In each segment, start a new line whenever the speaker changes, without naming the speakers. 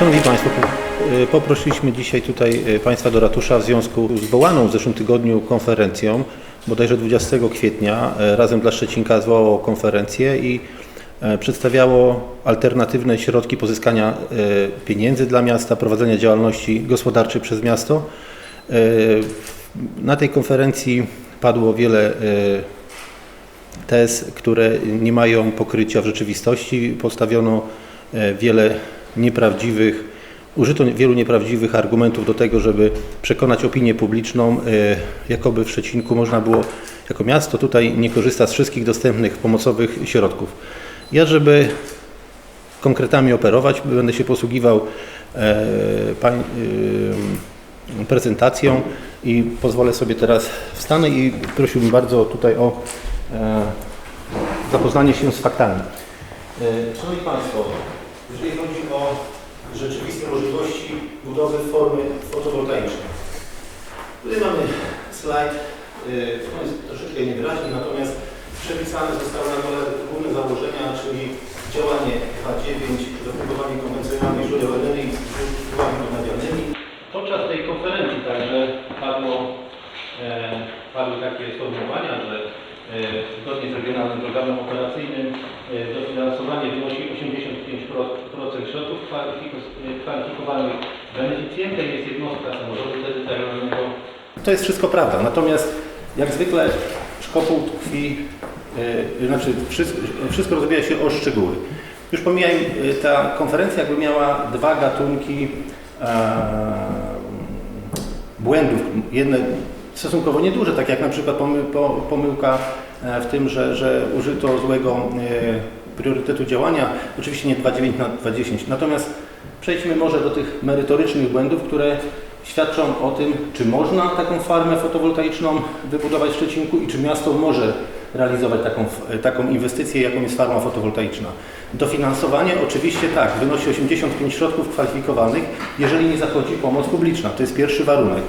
Szanowni Państwo, y, poprosiliśmy dzisiaj tutaj y, Państwa do ratusza w związku z zwołaną w zeszłym tygodniu konferencją, bodajże 20 kwietnia, y, Razem dla Szczecinka zwołało konferencję i przedstawiało alternatywne środki pozyskania pieniędzy dla miasta, prowadzenia działalności gospodarczej przez miasto. Na tej konferencji padło wiele tez, które nie mają pokrycia w rzeczywistości. Postawiono wiele nieprawdziwych, użyto wielu nieprawdziwych argumentów do tego, żeby przekonać opinię publiczną, e, jakoby w Szczecinku można było jako miasto tutaj nie korzysta z wszystkich dostępnych pomocowych środków. Ja, żeby konkretami operować, będę się posługiwał e, e, prezentacją i pozwolę sobie teraz wstanę i prosiłbym bardzo tutaj o zapoznanie się z faktami. Szanowni Państwo, jeżeli chodzi o rzeczywiste możliwości budowy formy fotowoltaicznej. Tutaj mamy slajd, e, on jest troszeczkę niewyraźny, natomiast przepisane zostały na dole główne założenia, czyli działanie H9, zafundowanie konwencjonalnych źródeł energii z źródłami odnawialnymi. Podczas tej konferencji także padło, e, padły takie sformułowania, że zgodnie z Regionalnym Programem Operacyjnym e, dofinansowanie wynosi 85% środków e, kwalifikowanych. Beneficjentem jest jednostka samorządu terytorialnego. To jest wszystko prawda, natomiast jak zwykle szkopuł tkwi, e, znaczy wszystko, wszystko rozbija się o szczegóły. Już pomijam, e, ta konferencja jakby miała dwa gatunki e, błędów. Jedne stosunkowo nieduże, tak jak na przykład pomy, po, pomyłka e, w tym, że, że użyto złego e, priorytetu działania, oczywiście nie 2,9 na 2,10. Natomiast przejdźmy może do tych merytorycznych błędów, które świadczą o tym, czy można taką farmę fotowoltaiczną wybudować w Szczecinku i czy miasto może realizować taką, taką inwestycję, jaką jest farma fotowoltaiczna. Dofinansowanie oczywiście tak, wynosi 85 środków kwalifikowanych, jeżeli nie zachodzi pomoc publiczna. To jest pierwszy warunek.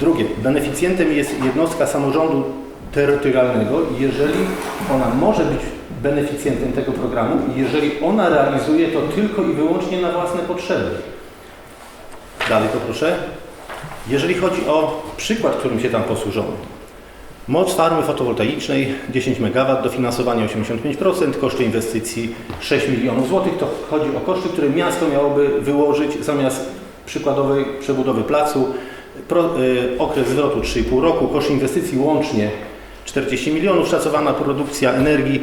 Drugie, beneficjentem jest jednostka samorządu terytorialnego, jeżeli ona może być beneficjentem tego programu, jeżeli ona realizuje to tylko i wyłącznie na własne potrzeby. Dalej poproszę. Jeżeli chodzi o przykład, którym się tam posłużono. Moc farmy fotowoltaicznej 10 MW, dofinansowanie 85%, koszty inwestycji 6 milionów złotych. To chodzi o koszty, które miasto miałoby wyłożyć zamiast przykładowej przebudowy placu. Pro, y, okres zwrotu 3,5 roku, koszt inwestycji łącznie 40 milionów, szacowana produkcja energii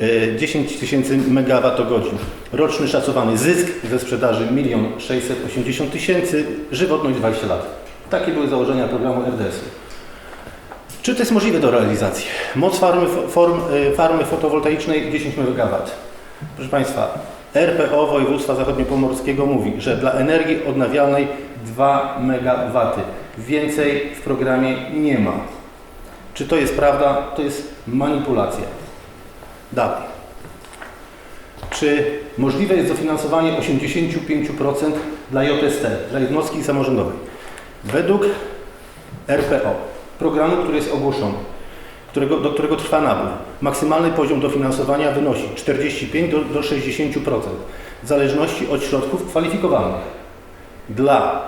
y, 10 tysięcy megawattogodzin. Roczny szacowany zysk ze sprzedaży 1 680 tysięcy, żywotność 20 lat. Takie były założenia programu RDS-u. Czy to jest możliwe do realizacji? Moc farmy, form, y, farmy fotowoltaicznej 10 MW. Proszę Państwa, RPO województwa zachodniopomorskiego mówi, że dla energii odnawialnej 2 MW. Więcej w programie nie ma. Czy to jest prawda? To jest manipulacja. Dalej. Czy możliwe jest dofinansowanie 85% dla JST, dla jednostki samorządowej? Według RPO, programu, który jest ogłoszony, którego, do którego trwa nabór, maksymalny poziom dofinansowania wynosi 45 do, do 60%, w zależności od środków kwalifikowanych. Dla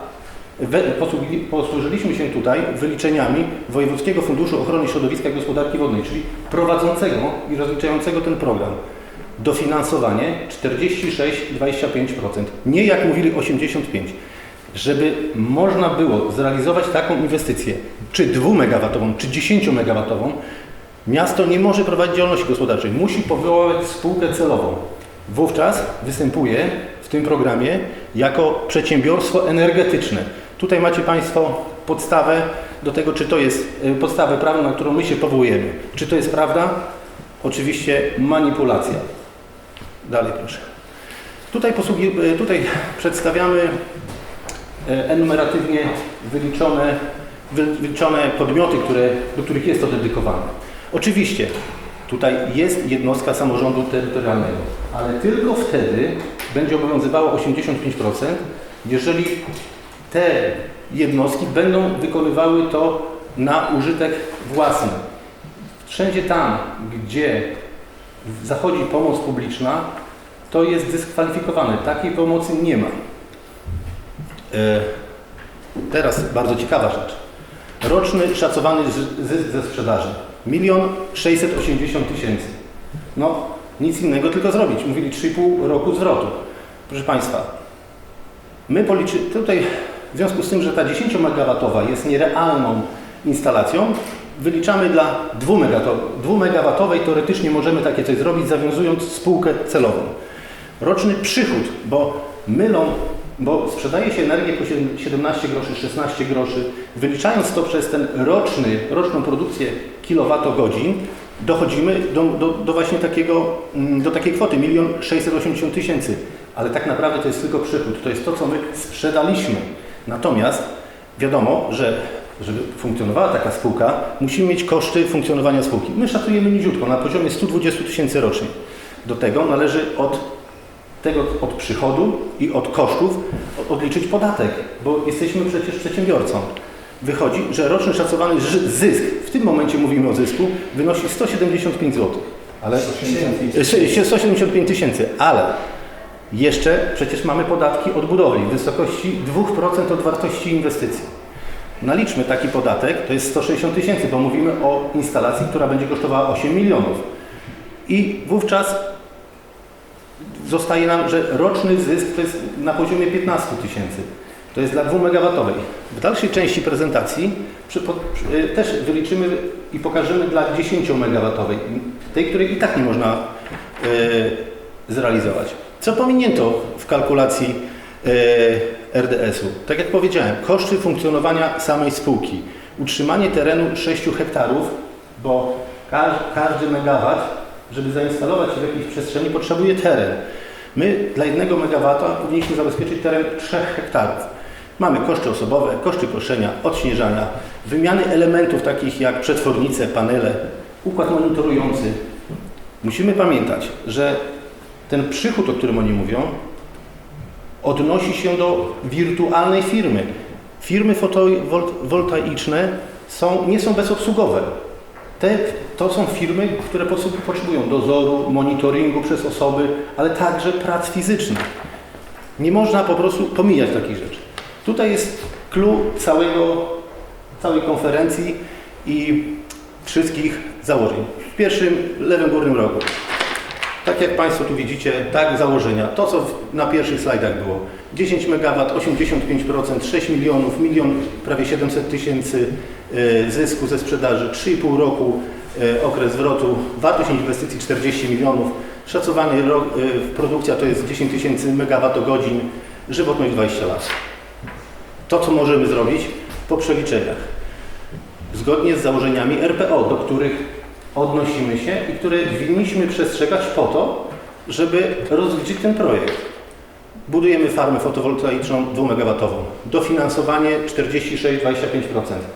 posłużyliśmy się tutaj wyliczeniami Wojewódzkiego Funduszu Ochrony Środowiska i Gospodarki Wodnej, czyli prowadzącego i rozliczającego ten program. Dofinansowanie 46-25%, nie jak mówili 85%. Żeby można było zrealizować taką inwestycję, czy 2 MW, czy 10 MW, miasto nie może prowadzić działalności gospodarczej, musi powołać spółkę celową. Wówczas występuje w tym programie jako przedsiębiorstwo energetyczne. Tutaj macie Państwo podstawę do tego, czy to jest y, podstawę prawną, na którą my się powołujemy. Czy to jest prawda? Oczywiście manipulacja. Dalej proszę. Tutaj, posługi, y, tutaj przedstawiamy e, enumeratywnie wyliczone, wy- wyliczone podmioty, które, do których jest to dedykowane. Oczywiście tutaj jest jednostka samorządu terytorialnego, ale tylko wtedy będzie obowiązywało 85%, jeżeli te jednostki będą wykonywały to na użytek własny. Wszędzie tam, gdzie zachodzi pomoc publiczna, to jest dyskwalifikowane. Takiej pomocy nie ma. E, Teraz bardzo ciekawa rzecz. Roczny szacowany zy- zysk ze sprzedaży. Milion 680 tysięcy. No, nic innego tylko zrobić. Mówili 3,5 roku zwrotu. Proszę Państwa, my policzy... Tutaj w związku z tym, że ta 10 MW jest nierealną instalacją, wyliczamy dla 2 MW teoretycznie możemy takie coś zrobić, zawiązując spółkę celową. Roczny przychód, bo mylą, bo sprzedaje się energię po siedem- 17 groszy, 16 groszy, wyliczając to przez ten roczny, roczną produkcję kilowatogodzin, dochodzimy do, do, do właśnie takiego, mm, do takiej kwoty, 1 680 tysięcy. Ale tak naprawdę to jest tylko przychód, to jest to, co my sprzedaliśmy. Natomiast wiadomo, że żeby funkcjonowała taka spółka, musimy mieć koszty funkcjonowania spółki. My szacujemy niziutko, na poziomie 120 tysięcy rocznie. Do tego należy od tego od przychodu i od kosztów odliczyć podatek, bo jesteśmy przecież przedsiębiorcą. Wychodzi, że roczny szacowany zysk, w tym momencie mówimy o zysku, wynosi 175 zł. Ale 175 tysięcy, ale jeszcze przecież mamy podatki od budowli w wysokości 2% od wartości inwestycji. Naliczmy taki podatek, to jest 160 tysięcy, bo mówimy o instalacji, która będzie kosztowała 8 milionów. I wówczas zostaje nam, że roczny zysk to jest na poziomie 15 tysięcy. To jest dla 2 MW. W dalszej części prezentacji przy, po, przy, też wyliczymy i pokażemy dla 10 MW, tej, której i tak nie można y, zrealizować. Co pominięto w kalkulacji y, RDS-u? Tak jak powiedziałem, koszty funkcjonowania samej spółki. Utrzymanie terenu 6 hektarów, bo każ, każdy megawat, żeby zainstalować się w jakiejś przestrzeni, potrzebuje teren. My dla jednego megawata powinniśmy zabezpieczyć teren 3 hektarów. Mamy koszty osobowe, koszty koszenia, odśnieżania, wymiany elementów takich jak przetwornice, panele, układ monitorujący. Musimy pamiętać, że ten przychód, o którym oni mówią, odnosi się do wirtualnej firmy. Firmy fotowoltaiczne są, nie są bezobsługowe. Te, to są firmy, które potrzebują dozoru, monitoringu przez osoby, ale także prac fizycznych. Nie można po prostu pomijać takich rzeczy. Tutaj jest clue całego, całej konferencji i wszystkich założeń. W pierwszym lewym górnym rogu. Tak jak Państwo tu widzicie, tak założenia. To, co na pierwszych slajdach było. 10 MW, 85%, 6 milionów, milion prawie 700 tysięcy e, zysku ze sprzedaży, 3,5 roku e, okres zwrotu, wartość inwestycji 40 milionów, szacowany rok, e, produkcja to jest 10 tysięcy megawattogodzin, żywotność 20 lat. To, co możemy zrobić po przeliczeniach zgodnie z założeniami RPO, do których odnosimy się i które winniśmy przestrzegać po to, żeby rozliczyć ten projekt. Budujemy farmę fotowoltaiczną 2 MW. Dofinansowanie 46-25%.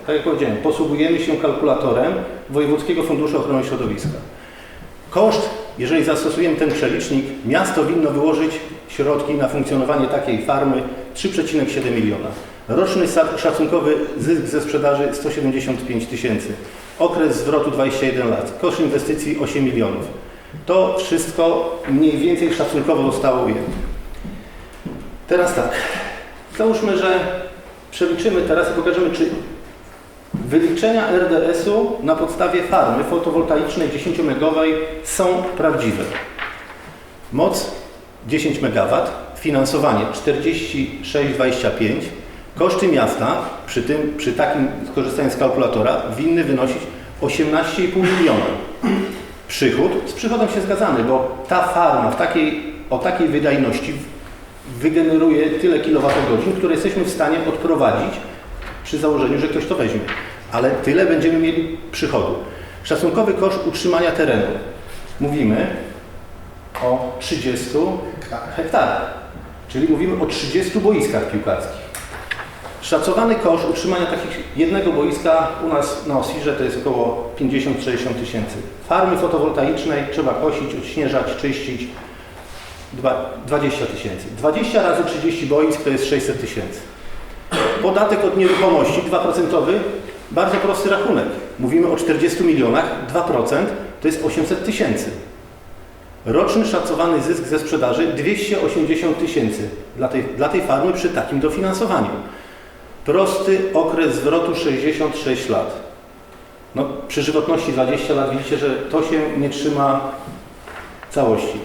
Tak jak powiedziałem, posługujemy się kalkulatorem Wojewódzkiego Funduszu Ochrony Środowiska. Koszt, jeżeli zastosujemy ten przelicznik, miasto winno wyłożyć środki na funkcjonowanie takiej farmy 3,7 miliona. Roczny szacunkowy zysk ze sprzedaży 175 tysięcy. Okres zwrotu 21 lat. Koszt inwestycji 8 milionów. To wszystko mniej więcej szacunkowo zostało ujęte. Teraz tak. Załóżmy, że przeliczymy teraz i pokażemy, czy wyliczenia RDS-u na podstawie farmy fotowoltaicznej 10-megowej są prawdziwe. Moc 10 MW, finansowanie 46,25, koszty miasta przy, tym, przy takim skorzystaniu z kalkulatora winny wynosić 18,5 miliona. Przychód, z przychodem się zgadzamy, bo ta farma w takiej, o takiej wydajności wygeneruje tyle kilowatogodzin, które jesteśmy w stanie odprowadzić przy założeniu, że ktoś to weźmie. Ale tyle będziemy mieli przychodu. Szacunkowy koszt utrzymania terenu. Mówimy o 30 hektarach, czyli mówimy o 30 boiskach piłkarskich. Szacowany koszt utrzymania takich jednego boiska u nas na Osirze to jest około 50-60 tysięcy. Farmy fotowoltaicznej trzeba kosić, odśnieżać, czyścić. Dwa- 20 tysięcy. 20 razy 30 boisk to jest 600 tysięcy. Podatek od nieruchomości 2%, bardzo prosty rachunek. Mówimy o 40 milionach, 2% to jest 800 tysięcy. Roczny szacowany zysk ze sprzedaży 280 tysięcy dla tej, dla tej farmy przy takim dofinansowaniu. Prosty okres zwrotu 66 lat. No, przy żywotności 20 lat widzicie, że to się nie trzyma całości.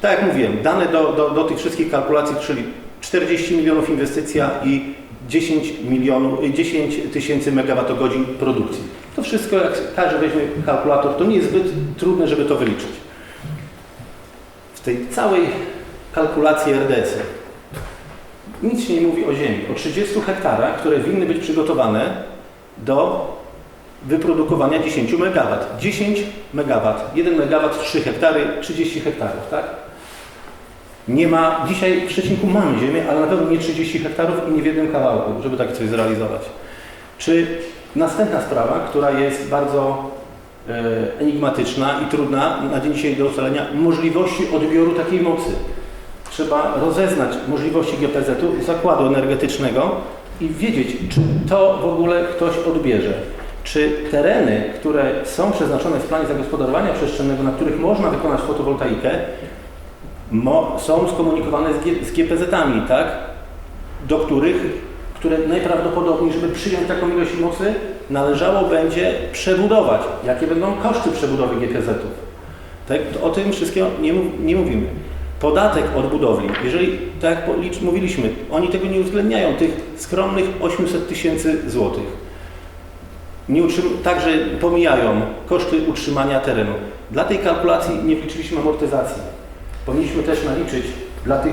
Tak jak mówiłem, dane do, do, do tych wszystkich kalkulacji, czyli 40 milionów inwestycja i 10 milionów, y, 10 tysięcy megawattogodzin produkcji. To wszystko, jak każdy weźmie kalkulator, to nie jest zbyt trudne, żeby to wyliczyć. W tej całej kalkulacji RDS nic się nie mówi o ziemi, o 30 hektarach, które winny być przygotowane do wyprodukowania 10 MW. 10 MW, 1 MW, 3 hektary, 30 hektarów, tak? Nie ma, dzisiaj w Szczecinku mamy ziemię, ale na pewno nie 30 hektarów i nie w jednym kawałku, żeby takie coś zrealizować. Czy następna sprawa, która jest bardzo e, enigmatyczna i trudna na dzień dzisiejszy do ustalenia, możliwości odbioru takiej mocy. Trzeba rozeznać możliwości GPZ-u, zakładu energetycznego i wiedzieć, czy to w ogóle ktoś odbierze. Czy tereny, które są przeznaczone w planie zagospodarowania przestrzennego, na których można wykonać fotowoltaikę, są skomunikowane z, z GPZ-ami, tak? Do których, które najprawdopodobniej, żeby przyjąć taką ilość mocy, należało będzie przebudować. Jakie będą koszty przebudowy GPZ-ów? Tak, o tym wszystkiego nie, nie mówimy. Podatek od budowli, jeżeli, tak jak mówiliśmy, oni tego nie uwzględniają, tych skromnych 800 tysięcy złotych. Także pomijają koszty utrzymania terenu. Dla tej kalkulacji nie wliczyliśmy amortyzacji. Powinniśmy też naliczyć dla tych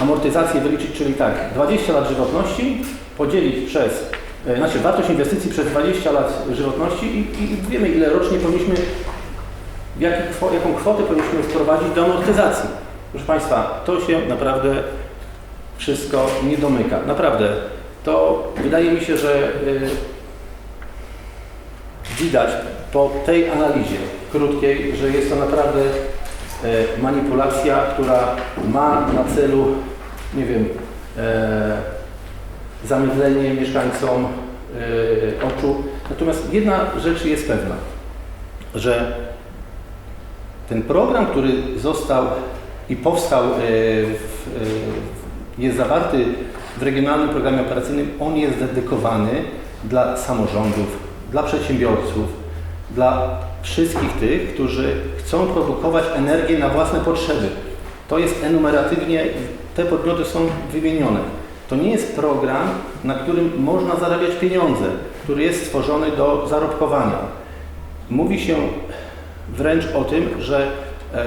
amortyzację wyliczyć, czyli tak, 20 lat żywotności podzielić przez, e, znaczy wartość inwestycji przez 20 lat żywotności i, i wiemy ile rocznie powinniśmy, jaki, jaką kwotę powinniśmy wprowadzić do amortyzacji. Proszę Państwa, to się naprawdę wszystko nie domyka. Naprawdę. To wydaje mi się, że y, widać po tej analizie krótkiej, że jest to naprawdę e, manipulacja, która ma na celu, nie wiem, e, zamydlenie mieszkańcom oczu. Natomiast jedna rzecz jest pewna, że ten program, który został i powstał, e, e, jest zawarty w Regionalnym Programie Operacyjnym, on jest dedykowany dla samorządów, dla przedsiębiorców, dla wszystkich tych, którzy chcą produkować energię na własne potrzeby. To jest enumeratywnie, te podmioty są wymienione. To nie jest program, na którym można zarabiać pieniądze, który jest stworzony do zarobkowania. Mówi się wręcz o tym, że e,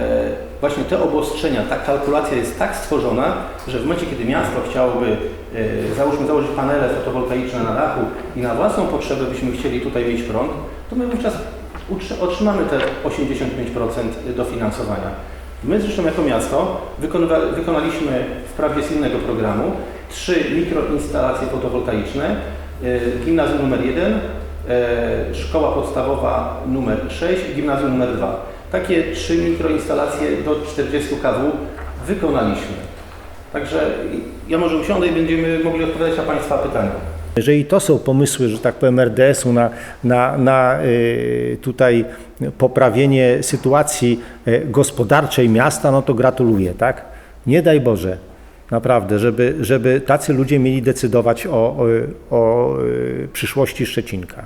właśnie te obostrzenia, ta kalkulacja jest tak stworzona, że w momencie, kiedy miasto chciałoby, e, załóżmy, założyć panele fotowoltaiczne na dachu i na własną potrzebę byśmy chcieli tutaj mieć prąd, to my wówczas otrzymamy te 85% dofinansowania. My zresztą jako miasto wykonywa, wykonaliśmy w prawie z innego programu trzy mikroinstalacje fotowoltaiczne, e, gimnazjum numer 1, e, szkoła podstawowa numer 6 i gimnazjum numer 2. Takie trzy mikroinstalacje do 40 kW wykonaliśmy. Także ja może usiądę i będziemy mogli odpowiadać na Państwa pytania.
Jeżeli to są pomysły, że tak powiem, RDS-u na, na, na y, tutaj poprawienie sytuacji y, gospodarczej miasta, no to gratuluję, tak? Nie daj Boże, naprawdę, żeby, żeby tacy ludzie mieli decydować o, o, o y, przyszłości Szczecinka.